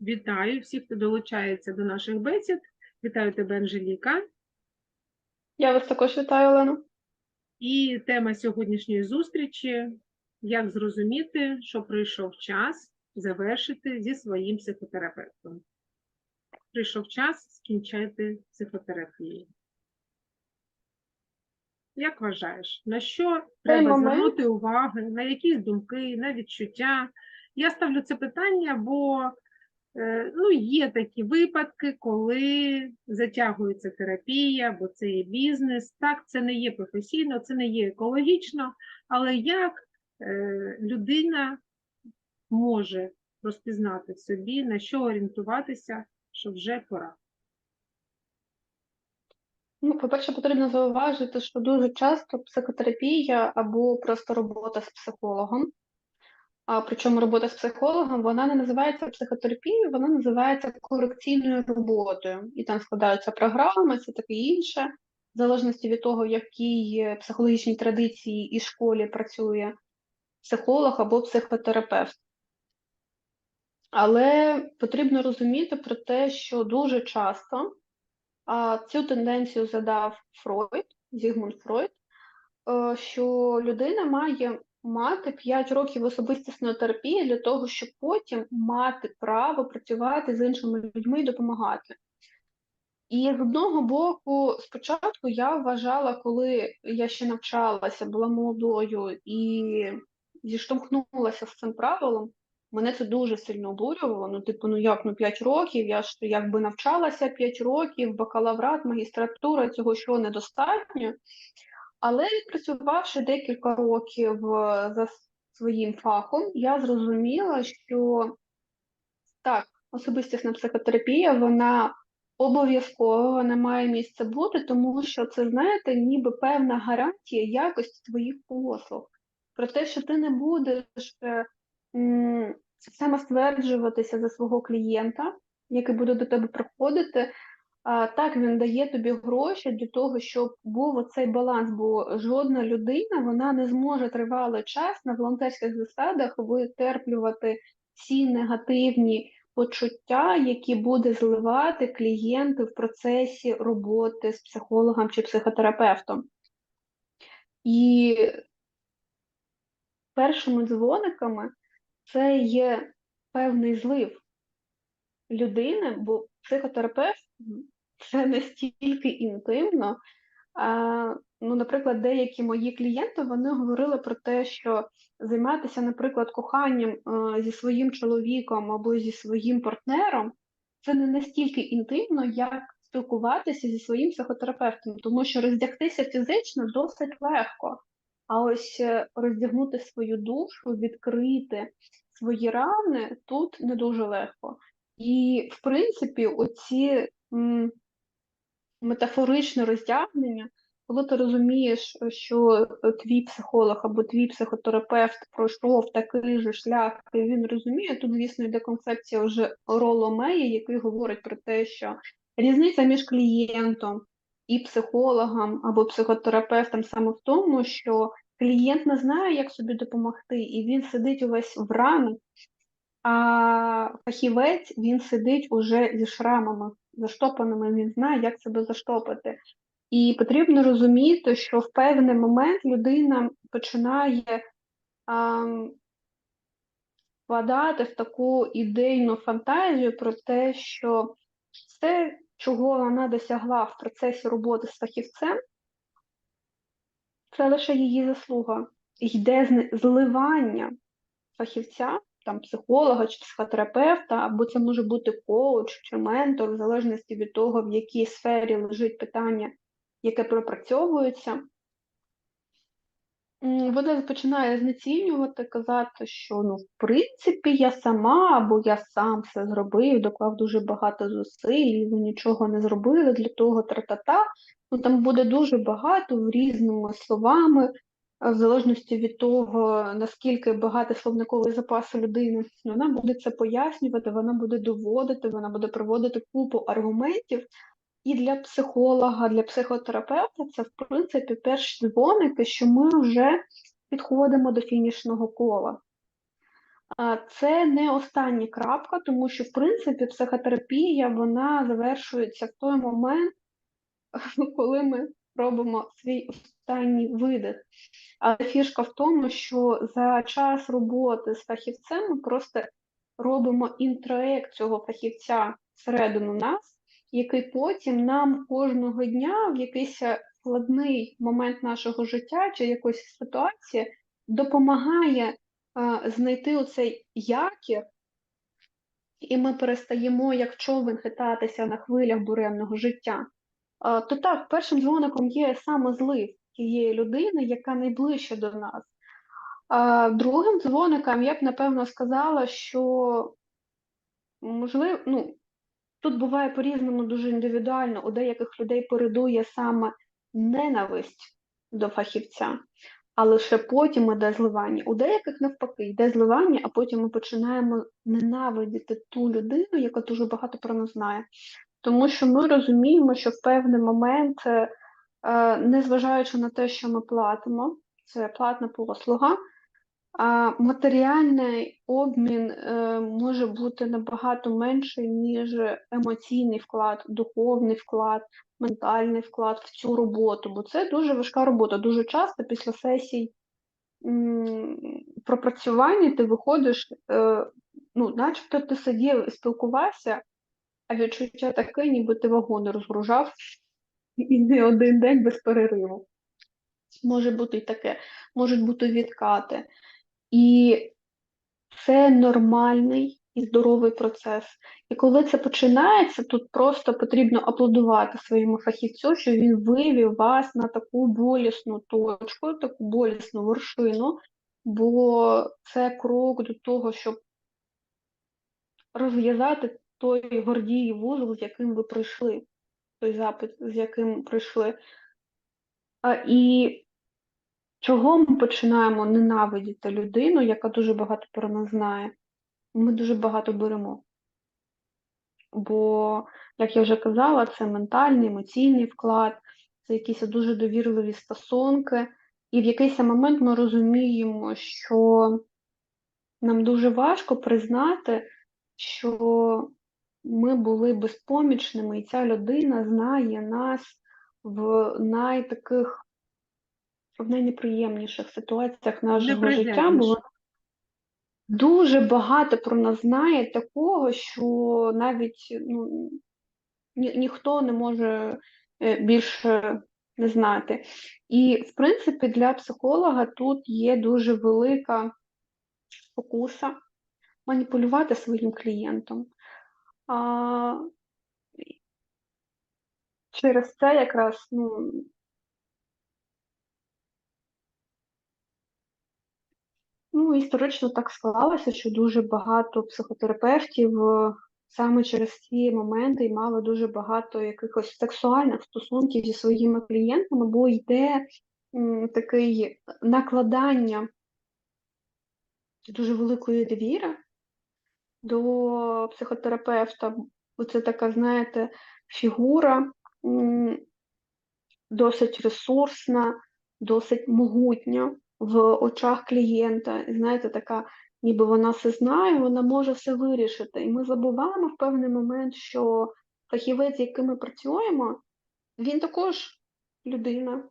Вітаю всіх, хто долучається до наших бесід. Вітаю тебе, Анжеліка. Я вас також вітаю, Олено. І тема сьогоднішньої зустрічі як зрозуміти, що прийшов час завершити зі своїм психотерапевтом. Прийшов час скінчати психотерапію. Як вважаєш, на що треба момент- звернути увагу, на якісь думки, на відчуття? Я ставлю це питання, бо ну, є такі випадки, коли затягується терапія, бо це є бізнес. Так, це не є професійно, це не є екологічно, але як е, людина може розпізнати в собі, на що орієнтуватися, що вже пора. Ну, по-перше, потрібно зауважити, що дуже часто психотерапія або просто робота з психологом. А причому робота з психологом вона не називається психотерапією, вона називається корекційною роботою. І там складаються програми, це таке інше, в залежності від того, в якій психологічній традиції і школі працює психолог або психотерапевт. Але потрібно розуміти про те, що дуже часто а цю тенденцію задав Фройд, Зігмунд Фройд, е, що людина має мати 5 років особистісної терапії для того, щоб потім мати право працювати з іншими людьми і допомагати. І з одного боку, спочатку я вважала, коли я ще навчалася, була молодою і зіштовхнулася з цим правилом, мене це дуже сильно обурювало. Ну, типу, ну як, ну 5 років, я ж якби навчалася 5 років, бакалаврат, магістратура, цього що недостатньо. Але відпрацювавши декілька років е, за своїм фахом, я зрозуміла, що так, особистісна психотерапія, вона обов'язково вона має місце бути, тому що це, знаєте, ніби певна гарантія якості твоїх послуг. Про те, що ти не будеш е, самостверджуватися за свого клієнта, який буде до тебе приходити. А, так, він дає тобі гроші для того, щоб був оцей баланс, бо жодна людина вона не зможе тривалий час на волонтерських засадах витерплювати ці негативні почуття, які буде зливати клієнти в процесі роботи з психологом чи психотерапевтом. І першими дзвониками це є певний злив людини, бо психотерапевт це настільки інтимно. А, ну, наприклад, деякі мої клієнти вони говорили про те, що займатися, наприклад, коханням е, зі своїм чоловіком або зі своїм партнером це не настільки інтимно, як спілкуватися зі своїм психотерапевтом, тому що роздягтися фізично досить легко. А ось е, роздягнути свою душу, відкрити свої рани тут не дуже легко. І, в принципі, оці метафоричне роздягнення, коли ти розумієш, що е, твій психолог або твій психотерапевт пройшов такий же шлях, і він розуміє, тут, звісно, йде концепція вже Роло Мея, який говорить про те, що різниця між клієнтом і психологом або психотерапевтом саме в тому, що клієнт не знає, як собі допомогти, і він сидить увесь в ранах, а фахівець він сидить уже зі шрамами, заштопаними, він знає, як себе заштопати. І потрібно розуміти, що в певний момент людина починає а, впадати в таку ідейну фантазію про те, що все, чого вона досягла в процесі роботи з фахівцем, це лише її заслуга. Йде зливання фахівця, там психолога чи психотерапевта, або це може бути коуч чи ментор, в залежності від того, в якій сфері лежить питання, яке пропрацьовується. Вона починає знецінювати, казати, що ну, в принципі, я сама або я сам все зробив, доклав дуже багато зусиль, і ви нічого не зробили для того, тра-та-та. Ну, там буде дуже багато різними словами, в залежності від того, наскільки багатий словниковий запас людини, вона буде це пояснювати, вона буде доводити, вона буде проводити купу аргументів. І для психолога, для психотерапевта це, в принципі, перші дзвоники, що ми вже підходимо до фінішного кола. Це не остання крапка, тому що, в принципі, психотерапія вона завершується в той момент, коли ми робимо свій останній видих. Але фішка в тому, що за час роботи з фахівцем ми просто робимо інтроект цього фахівця всередину нас, який потім нам кожного дня в якийсь складний момент нашого життя чи якоїсь ситуації допомагає а, знайти оцей якір, і ми перестаємо як човен хитатися на хвилях буремного життя. А, то так, першим дзвоником є саме злив тієї людини, яка найближче до нас. Другим дзвоником я б напевно сказала, що можливо, ну, тут буває по-різному дуже індивідуально. У деяких людей передує саме ненависть до фахівця, а лише потім іде зливання. У деяких навпаки йде зливання, а потім ми починаємо ненавидіти ту людину, яка дуже багато про нас знає. Тому що ми розуміємо, що в певний момент, е, е, незважаючи на те, що ми платимо, це платна послуга, матеріальний обмін е, може бути набагато менший, ніж емоційний вклад, духовний вклад, ментальний вклад в цю роботу, бо це дуже важка робота. Дуже часто після сесій пропрацювання ти виходиш, ну, начебто ти сидів і спілкувався, а відчуття таке, ніби ти вагони розгружав і не один день без перериву. Може бути і таке, можуть бути відкати. І це нормальний і здоровий процес. І коли це починається, тут просто потрібно аплодувати своєму фахівцю, що він вивів вас на таку болісну точку, таку болісну вершину, бо це крок до того, щоб розв'язати той гордій вузол, з яким ви прийшли, той запит, з яким прийшли. А, І чого ми починаємо ненавидіти людину, яка дуже багато про нас знає? Ми дуже багато беремо. Бо, як я вже казала, це ментальний, емоційний вклад, це якісь дуже довірливі стосунки. І в якийсь момент ми розуміємо, що нам дуже важко признати, що ми були безпомічними, і ця людина знає нас в найтаких, в найнеприємніших ситуаціях нашого життя, бо вона дуже багато про нас знає такого, що навіть ну, ні, ніхто не може е, більше не знати. І, в принципі, для психолога тут є дуже велика спокуса маніпулювати своїм клієнтом. А, через це якраз ну, ну, історично так склалося, що дуже багато психотерапевтів е, саме через ці моменти і мали дуже багато якихось сексуальних стосунків зі своїми клієнтами, бо йде м, таке накладання дуже великої довіри до психотерапевта. Оце така, знаєте, фігура досить ресурсна, досить могутня в очах клієнта. І знаєте, така, ніби вона все знає, вона може все вирішити. І ми забуваємо в певний момент, що фахівець, з яким ми працюємо, він також людина,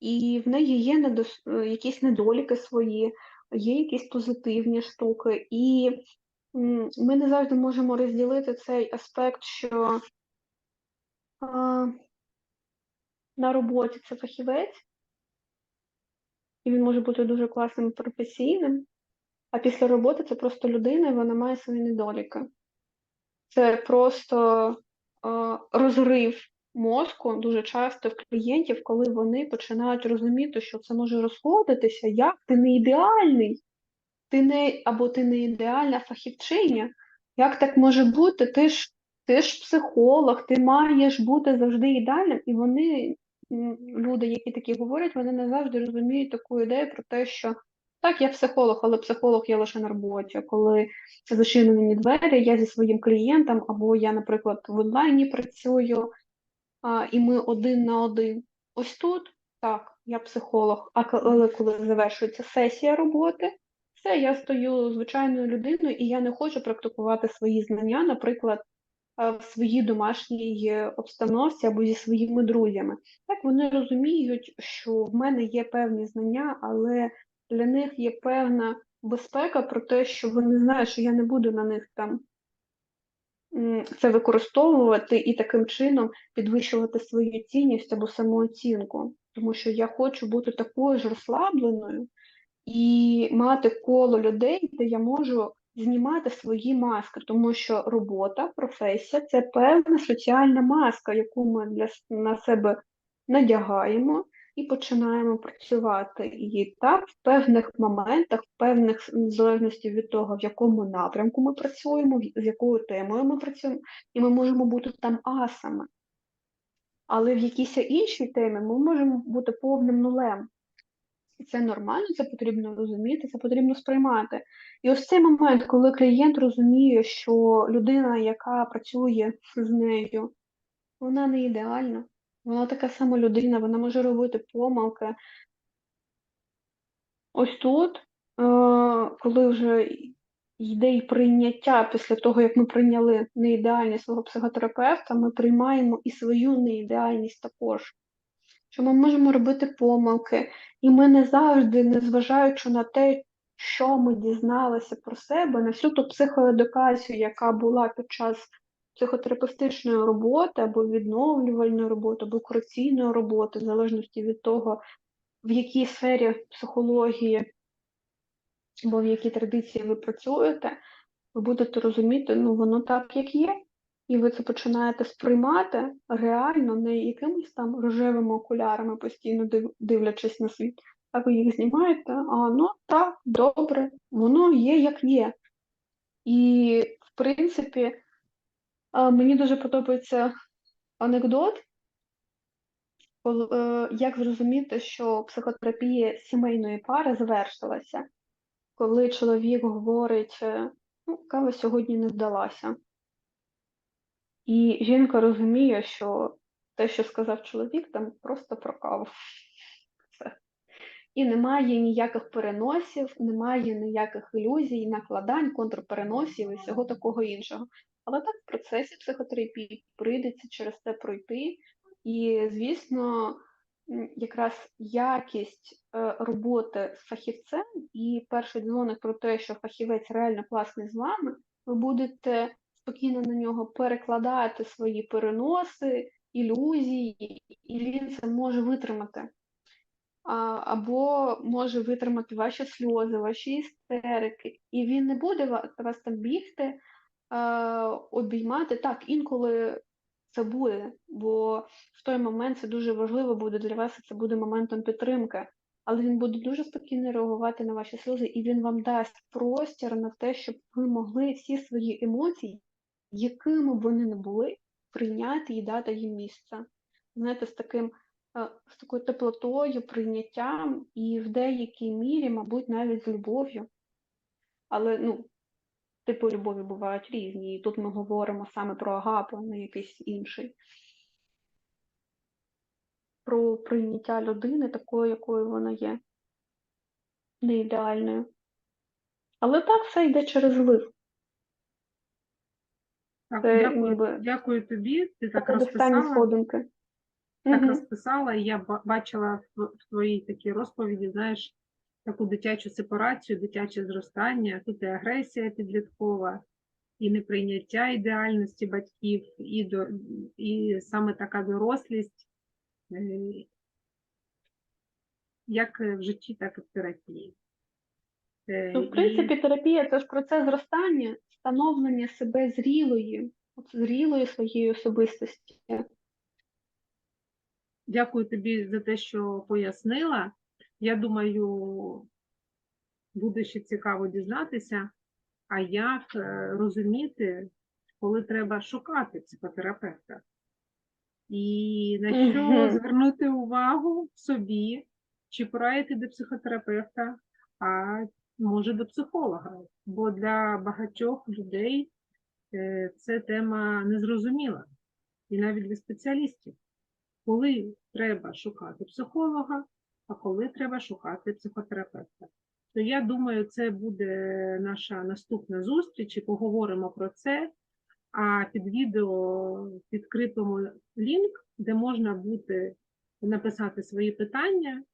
і в неї є недос... е, якісь недоліки свої, є якісь позитивні штуки. І ми не завжди можемо розділити цей аспект, що а, на роботі це фахівець, і він може бути дуже класним професійним, а після роботи це просто людина, і вона має свої недоліки. Це просто е, розрив мозку дуже часто в клієнтів, коли вони починають розуміти, що це може розходитися, як ти не ідеальний, ти не або ти не ідеальна фахівчиня. Як так може бути? Ти ж ти ж психолог, ти маєш бути завжди ідеальним, і вони, люди, які такі говорять, вони не завжди розуміють таку ідею про те, що так, я психолог, але психолог я лише на роботі. Коли зачинені двері, я зі своїм клієнтом, або я, наприклад, в онлайні працюю, а, і ми один на один. Ось тут так, я психолог, а коли, коли завершується сесія роботи, все, я стаю звичайною людиною, і я не хочу практикувати свої знання, наприклад, е, в своїй домашній е, обстановці або зі своїми друзями. Так вони розуміють, що в мене є певні знання, але для них є певна безпека про те, що вони знають, що я не буду на них там це використовувати і таким чином підвищувати свою цінність або самооцінку. Тому що я хочу бути такою ж розслабленою і мати коло людей, де я можу знімати свої маски, тому що робота, професія це певна соціальна маска, яку ми для на себе надягаємо і починаємо працювати. І так, в певних моментах, в певних залежності від того, в якому напрямку ми працюємо, з якою темою ми працюємо, і ми можемо бути там асами. Але в якійсь іншій темі ми можемо бути повним нулем. І це нормально, це потрібно розуміти, це потрібно сприймати. І ось цей момент, коли клієнт розуміє, що людина, яка працює з нею, вона не ідеальна, вона така сама людина, вона може робити помилки. Ось тут, е, коли вже йде і прийняття після того, як ми прийняли неідеальність свого психотерапевта, ми приймаємо і свою неідеальність також. Що ми можемо робити помилки, і ми не завжди, незважаючи на те, що ми дізналися про себе, на всю ту психоедукацію, яка була під час психотерапевтичної роботи або відновлювальної роботи, або корекційної роботи, в залежності від того, в якій сфері психології або в якій традиції ви працюєте, ви будете розуміти, ну воно так, як є. І ви це починаєте сприймати реально, не якимись там рожевими окулярами, постійно дивлячись на світ, а ви їх знімаєте, а ну так, добре, воно є як є. І, в принципі, мені дуже подобається анекдот, е, як зрозуміти, що психотерапія сімейної пари завершилася, коли чоловік говорить, е, ну, кава сьогодні не вдалася. І жінка розуміє, що те, що сказав чоловік, там просто про каву. Все. І немає ніяких переносів, немає ніяких ілюзій, накладань, контрпереносів і всього такого іншого. Але так в процесі психотерапії прийдеться через це пройти. І, звісно, якраз якість е, роботи з фахівцем і перший дзвоник про те, що фахівець реально класний з вами, ви будете спокійно на нього перекладати свої переноси, ілюзії, і він це може витримати. Або може витримати ваші сльози, ваші істерики, і він не буде ва- вас там бігти, обіймати. Так, інколи це буде, бо в той момент це дуже важливо буде для вас, це буде моментом підтримки. Але він буде дуже спокійно реагувати на ваші сльози, і він вам дасть простір на те, щоб ви могли всі свої емоції, якими б вони не були, прийняти і дати їм місце. Знаєте, з таким е, з такою теплотою, прийняттям і в деякій мірі, мабуть, навіть з любов'ю. Але ну, типи любові бувають різні, і тут ми говоримо саме про агапу, не якийсь інший. Про прийняття людини такою, якою вона є, не ідеальною. Але так все йде через злив. Так, Це дякую, ніби дякую тобі. Ти так розписала. сходинки. так розписала, і я бачила в, в твоїй такій розповіді, знаєш, таку дитячу сепарацію, дитяче зростання, тут і агресія підліткова, і неприйняття ідеальності батьків, і, до, і саме така дорослість, е, як в житті, так і в терапії. Е, Ну, в і- принципі, терапія це ж процес зростання, становлення себе зрілої, зрілої своєї особистості. Дякую тобі за те, що пояснила. Я думаю, буде ще цікаво дізнатися, а як е, розуміти, коли треба шукати психотерапевта. І на що Мгм. звернути увагу собі, чи пора йти до психотерапевта, а може до психолога. Бо для багатьох людей е, це тема незрозуміла, і навіть для спеціалістів коли треба шукати психолога, а коли треба шукати психотерапевта. то я думаю, це буде наша наступна зустріч і поговоримо про це. А під відео підкріпимо лінк, де можна буде написати свої питання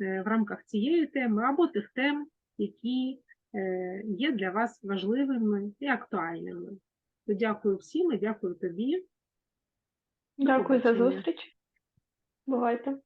е, в рамках цієї теми або тих тем, які е, є для вас важливими і актуальними. То дякую всім і дякую тобі. Дякую за зустріч. Бувайте.